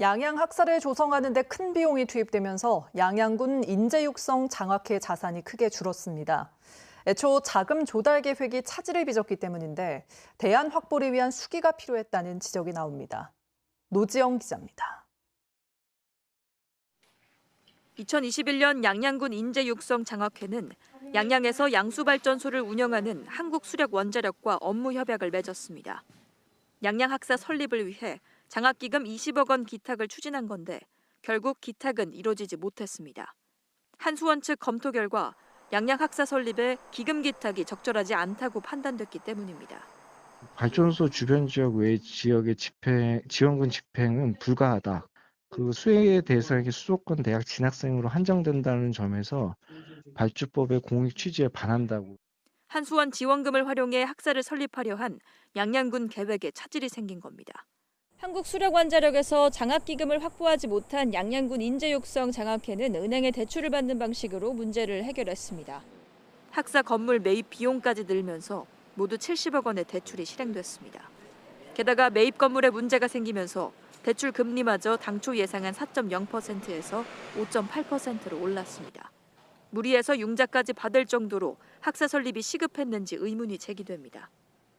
양양 학사를 조성하는 데 큰 비용이 투입되면서 양양군 인재 육성 장학회 자산이 크게 줄었습니다. 애초 자금 조달 계획이 차질을 빚었기 때문인데 대안 확보를 위한 수기가 필요했다는 지적이 나옵니다. 노지영 기자입니다. 2021년 양양군 인재 육성 장학회는 양양에서 양수발전소를 운영하는 한국수력원자력과 업무 협약을 맺었습니다. 양양 학사 설립을 위해 장학기금 20억 원 기탁을 추진한 건데 결국 기탁은 이뤄지지 못했습니다. 한수원 측 검토 결과 양양 학사 설립에 기금 기탁이 적절하지 않다고 판단됐기 때문입니다. 발전소 주변 지역 외 지역의 집행, 지원금 집행은 불가하다. 그 수혜 대상이 수도권 대학 진학생으로 한정된다는 점에서 발주법의 공익 취지에 반한다고. 한수원 지원금을 활용해 학사를 설립하려 한 양양군 계획에 차질이 생긴 겁니다. 한국수력원자력에서 장학기금을 확보하지 못한 양양군 인재육성 장학회는 은행에 대출을 받는 방식으로 문제를 해결했습니다. 학사 건물 매입 비용까지 늘면서 모두 70억 원의 대출이 실행됐습니다. 게다가 매입 건물에 문제가 생기면서 대출 금리마저 당초 예상한 4.0%에서 5.8%로 올랐습니다. 무리해서 융자까지 받을 정도로 학사 설립이 시급했는지 의문이 제기됩니다.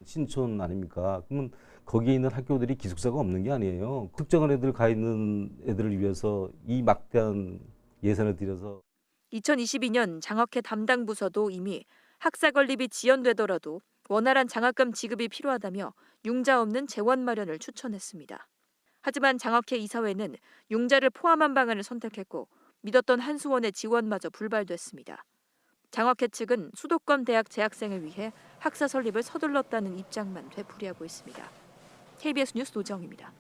신촌 아닙니까? 그러면 거기에 있는 학교들이 기숙사가 없는 게 아니에요. 특정한 애들 가 있는 애들을 위해서 이 막대한 예산을 들여서 2022년 장학회 담당 부서도 이미 학사 건립이 지연되더라도 원활한 장학금 지급이 필요하다며 융자 없는 재원 마련을 추천했습니다. 하지만 장학회 이사회는 융자를 포함한 방안을 선택했고 믿었던 한수원의 지원마저 불발됐습니다. 장학회 측은 수도권 대학 재학생을 위해 학사 설립을 서둘렀다는 입장만 되풀이하고 있습니다. KBS 뉴스 노정입니다.